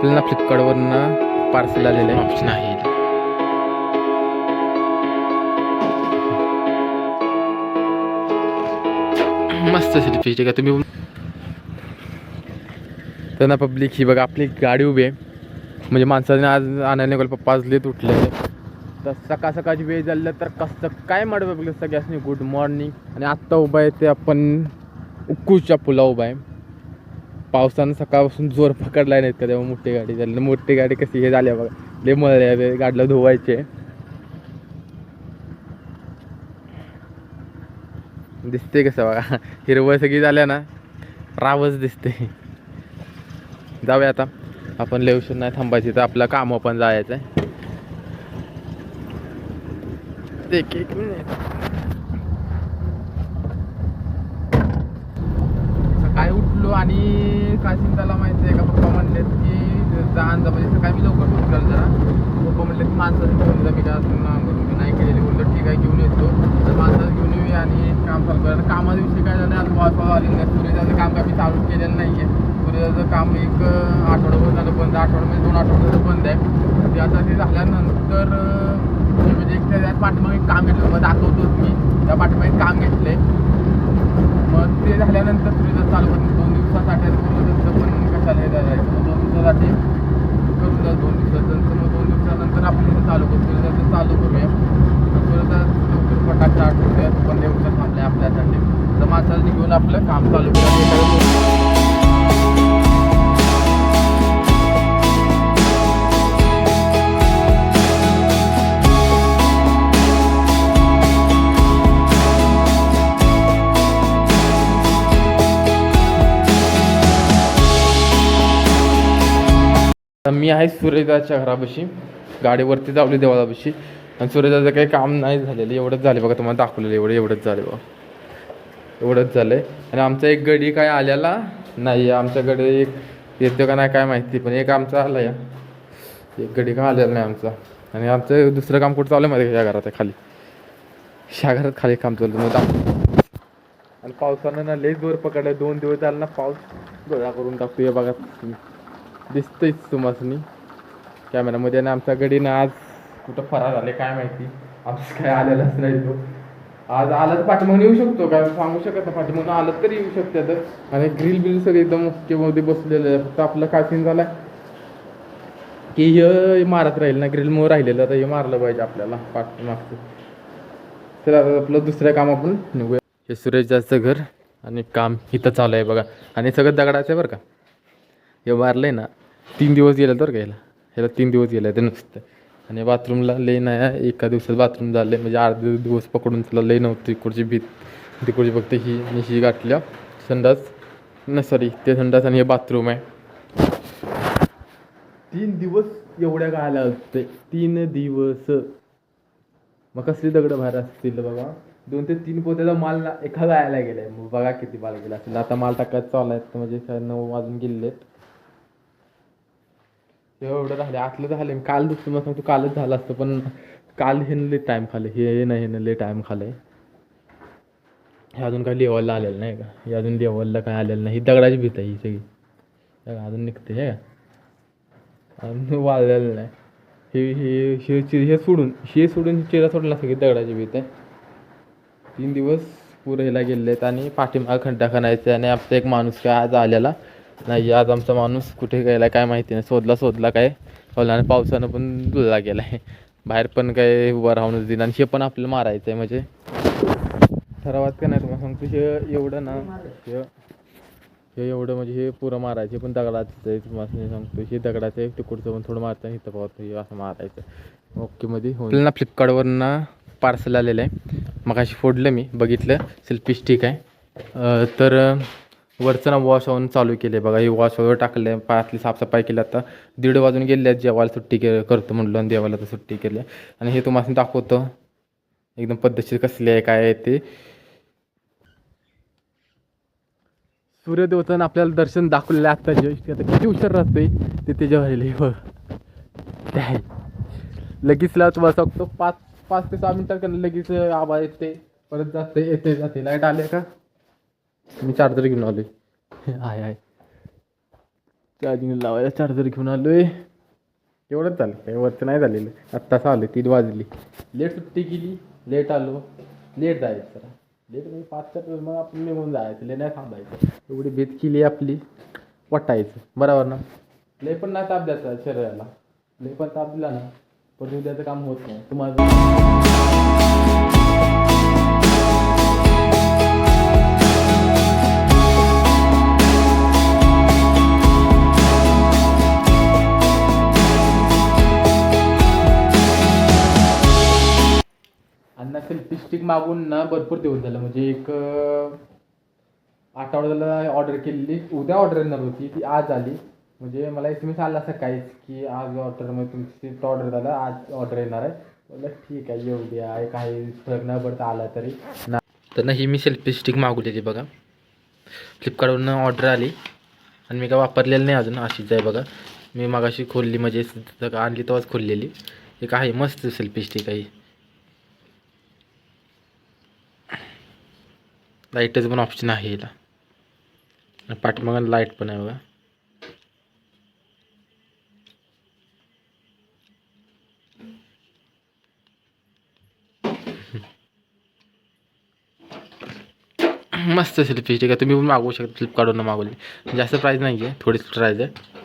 आपल्याला फ्लिपकार्टवरनं पार्सल आलेलं आहे. ऑप्शन आहे. मस्त ठीक आहे तुम्ही? तर ना पब्लिक ही बघा आपली गाडी उभी आहे. म्हणजे माणसाने आज आणायला निघाल पप्पा आज लेत उठले. तर सकाळ सकाळची वेळ झाली तर कसं काय माड बघलं सगळ्यांनी गुड मॉर्निंग आणि आत्ता उभा आहे ते आपण उक्कूच्या पुला उभा आहे. पावसानं सकाळपासून जोर पकडला नाहीत का तेव्हा मोठी गाडी झाली. मोठी गाडी कशी हे झाली आहे बघा. लय मळले गाडीला धुवायचे. दिसते कसं बघा. हिरवळ सगळी झाल्या ना रावच दिसते जाऊया आता. आपण लेवशन नाही थांबायची तर आपलं कामं पण जायचं आहे एक एक मिनिट. सकाळी उठलो आणि काशिंदाला माहिती आहे का? पप्पा म्हणलेत की जाण जा म्हणजे सकाळी मी लवकर उठलो जरा. पप्पा म्हणले की माणसाचं घेऊन जा मी काय मी नाही केलेली. म्हणलं ठीक आहे घेऊन येतो. तर माणसाचं घेऊन येऊया आणि काम चालू करा. कामाच्या विषयी काय झालं? आज वायफाय आली नाही. सूर्यदाचं काम काय मी चालू केलेलं नाही आहे सूर्यदाचं काम एक आठवडाभर झालं बंद. आठवडा म्हणजे दोन आठवड्याचं बंद आहे. ते आता ते झाल्यानंतर म्हणजे एक त्या पाठीमागे एक काम घेतलं. मग दाखवतोच मी. त्या पाठीमागे काम घेतलंय. मग ते झाल्यानंतर सूर्यदास चालू करून दोन दिवसासाठी आणि पूर्ण पण कशाला हे जायचं मग दोन दिवसासाठी करून द्या दोन दिवसाचं मग दोन दिवसानंतर आपण इथे चालू करू सूर्यदाचं चालू करूया. सूर्यदास लवकर फटाके आठवूया पण देवचं थांबले आपल्यासाठी. तर माणसाने घेऊन आपलं काम चालू करूया. आता मी आहे सूर्यदाच्या घरापाशी. गाडीवरती जावली देवालापाशी आणि सूर्यदाचं काही काम नाही झालेलं. एवढंच झालं बघा तुम्हाला दाखवलेलं एवढं एवढंच झालं बघा. एवढंच झालं आहे आणि आमचा एक गडी काय आलेला नाही. आमच्याकडे एक येतो का नाही काय माहिती पण एक आमचा आला या एक गडी का आलेला नाही आमचा. आणि आमचं दुसरं काम कुठं चालू आहे माहिती या घरात आहे खाली? ह्या घरात खाली काम चालू मग आणि पावसानं ना लेच जोर पकडलं दोन दिवस झाला ना पाऊस गोळा करून टाकतो या बघा तुम्ही तुम्हासनी कॅमेरामध्ये आणि आमचा गडीनं आज कुठं फरार झाले काय माहिती. आमचं काय आलेलाच नाही तो. आज आला तर पाठीमागून येऊ शकतो काय सांगू शकत नाही. पाठीमागून आलं तरी येऊ शकते तर आणि ग्रिल बिल सगळे एकदम ओके बसलेलं आहे फक्त आपलं काय सीन झाला की हे मारत राहील ना ग्रिल मुळे राहिलेलं. तर हे मारलं पाहिजे आपल्याला पाठीमागचं. तर आता आपलं दुसरं काम आपण निघूया. हे सुरेशचं घर आणि काम इथं चालू आहे बघा. आणि सगळं दगडाचं आहे बरं का? हे मारलं ना तीन दिवस गेलं तर घ्यायला ह्याला. तीन दिवस गेलं ते नुसतं. आणि बाथरूमला लय नाही एका दिवसात बाथरूम झालं म्हणजे अर्धे दिवस पकडून तुला लय नव्हती इकडची भीत. तिकडची फक्त ही आणि ही गाठल्या. संडास न सॉरी ते संडास आणि हे बाथरूम आहे. तीन दिवस एवढ्या गायला असते. तीन दिवस. मग कसली दगड बाहेर असतील बघा दोन ते तीन पोत्याचा माल ना एका गायला गेलाय. मग बघा किती माल गेला असेल. आता माल टाकायचं चालू आहेत म्हणजे नऊ वाजून गेलेत. एवढं राहिले आतलं झालं काल दुसरं मग सांगतो कालच झालं असतं पण काल हे लई टाईम खाले हे नाही हे लई टाईम खाले हे अजून काय लेवलला आलेलं नाही का? हे अजून लेवलला काय आलेलं नाही ही दगडाची भीत आहे ही सगळी. अजून निघते हे का अजून वाळलेलं नाही. हे हे हे चि- हे सोडून हे सोडून चिरा सोडला सगळी दगडाची भीत आहे. तीन दिवस पुरेला गेले आहेत आणि पाठीमाग खड्डा खणायचा आणि आपला एक माणूस काय आज आलेला नाही आज आमचा माणूस कुठे गेला काय माहिती नाही. शोधला शोधला काय होला आणि पावसानं पण धुळला गेला आहे बाहेर पण काय उभं राहूनच दिलं आणि हे पण आपल्याला मारायचं आहे म्हणजे. ठरावात का नाही तुम्हाला सांगतो हे एवढं ना हे हे एवढं म्हणजे हे पुरं मारायचे पण दगडाचं आहे. तुम्हाला सांगतो हे दगडाचं आहे तिकडचं पण थोडं मारतं इथं पावत हे असं मारायचं. ओके मध्ये होईल ना फ्लिपकार्टवरनं पार्सल आलेलं आहे. मग अशी फोडलं मी बघितलं. सेल्फी स्टिक आहे. तर वरचं ना वॉश ऑन चालू केले बघा. हे वॉश वगैरे टाकले पायातली साफसफाई केली. आता दीड वाजून गेले जेवायला सुट्टी के करतो म्हणलो आणि देवाला तर सुट्टी केली. आणि हे तुम्हाला दाखवतो. एकदम पद्धतशीर कसली आहे काय आहे ते. सूर्यदेवतानं आपल्याला दर्शन दाखवलेलं आहे आत्ता जे आता किती हुशार राहतोय. ते त्याच्या जेवायला बघ. ते आहे लगेच ला तुम्हाला सांगतो पाच पाच ते सहा मिनिटात लगेच आवाज येते परत जाते येते जाते लाइट आले का? मी चार्जर घेऊन आलोय. आहे आहे चार्जिंग लावायला चार्जर घेऊन आलोय. एवढंच झालं. काही वरचं नाही झालेलं. आत्ताच आलो तीन वाजली. लेट सुट्टी केली. लेट आलो. लेट जायचं जरा. लेट म्हणजे पाचच्या तर मग आपण निघून जायचं. ले नाही थांबायचं. एवढी भीत केली आपली. वाटायचं. बरोबर ना? लय पण नाही ताप द्यायचा शरीराला. लय पण ताप दिला ना पण उद्याचं काम होत नाही. तुम्हाला सेल्फी स्टिक मागून ना भरपूर दिवस झालं. म्हणजे एक आठवड्याला ऑर्डर केलेली. उद्या ऑर्डर येणार होती. ती आज आली. म्हणजे मला एस एम एस आला सकाळीच की आज ऑर्डर म्हणजे तुमची ऑर्डर झाला. आज ऑर्डर येणार आहे. म्हटलं ठीक आहे येऊ द्या. आहे काही फरक न पडता आला तरी. ना. तर ना ही मी सेल्फी स्टिक मागवलेली बघा. फ्लिपकार्टवरून ऑर्डर आली. आणि मी काय वापरलेलं नाही अजून. अशीच आहे बघा. मी मागाशी खोलली. म्हणजे आणली तेव्हाच खोललेली. एक आहे. मस्त सेल्फी स्टिक आहे पण ऑप्शन आहे याला पाठीमागं लाईट पण आहे बघा. मस्त सेल्फी स्टिक आहे, तुम्ही पण मागवू शकता मागवली. जास्त प्राईस नाही आहे थोडीच प्राईस आहे.